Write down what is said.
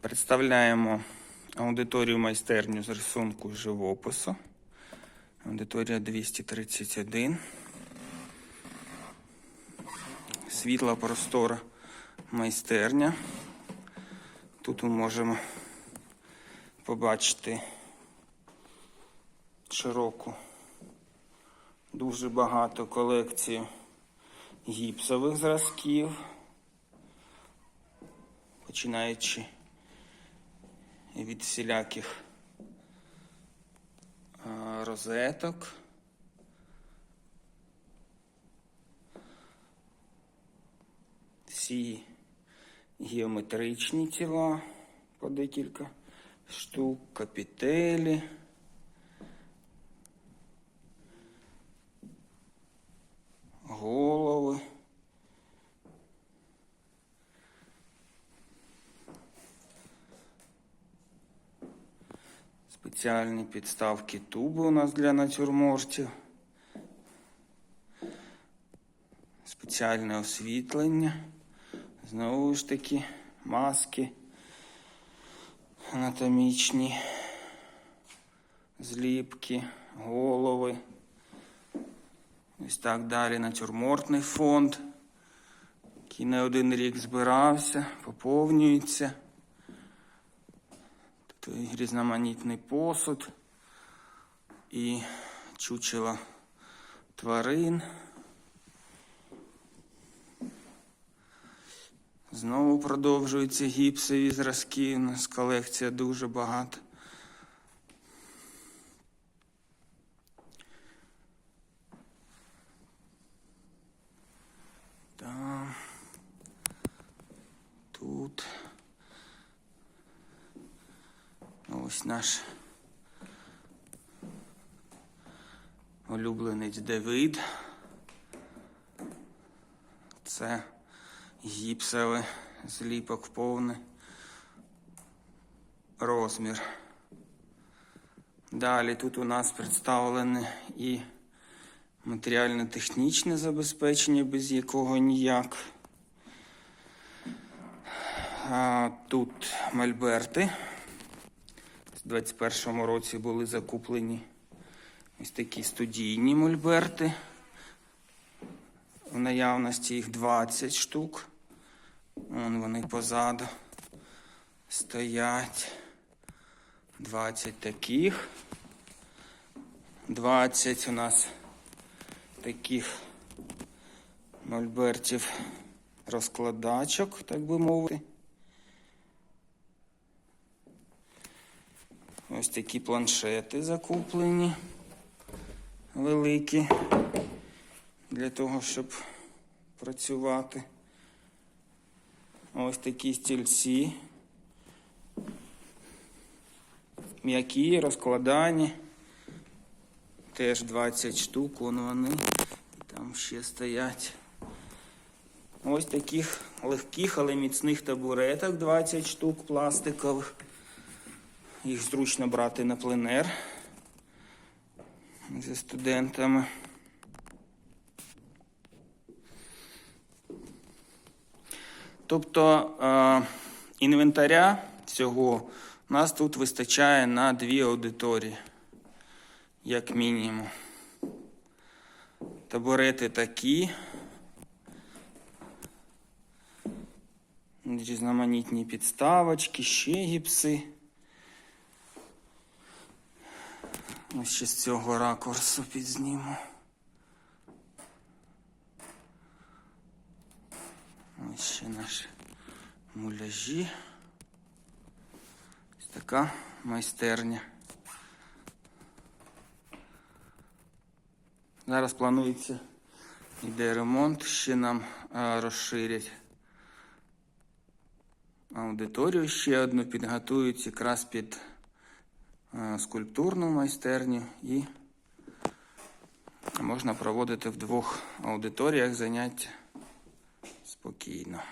Представляємо аудиторію майстерню з рисунку живопису. Аудиторія 231. Світла простора майстерня. Тут ми можемо побачити широку, дуже багато колекцію гіпсових зразків, починаючи від всіляких розеток. Всі геометричні тіла по декілька штук, капітелі. Голови. Спеціальні підставки туби у нас для натюрмортів. Спеціальне освітлення. Знову ж таки, маски анатомічні, зліпки, голови. Ось так далі натюрмортний фонд, який не один рік збирався, поповнюється. Різноманітний посуд і чучело тварин. Знову продовжуються гіпсові зразки. У нас колекція дуже багата. Там. Тут. Ось наш улюбленець Давид. Це гіпсовий зліпок повний розмір. Далі тут у нас представлене і матеріально-технічне забезпечення, без якого ніяк. А, тут мольберти. У 2021 році були закуплені ось такі студійні мольберти. В наявності їх 20 штук. Вон вони позаду стоять. 20 таких. 20 у нас таких мольбертів розкладачок, так би мовити. Ось такі планшети закуплені великі для того, щоб працювати. Ось такі стільці. М'які, розкладані. Теж 20 штук, вон вони. Там ще стоять. Ось таких легких, але міцних табуреток 20 штук пластикових. Їх зручно брати на пленер зі студентами. Тобто е, інвентаря цього у нас тут вистачає на дві аудиторії, як мінімум. Табурети такі. Різноманітні підставочки, ще гіпси. Ось ще з цього ракурсу підзніму. Ось ще наші муляжі. Ось така майстерня. Зараз планується йде ремонт, ще нам а, розширять аудиторію ще одну, підготують якраз під скульптурну майстерню і можна проводити в двох аудиторіях заняття спокійно.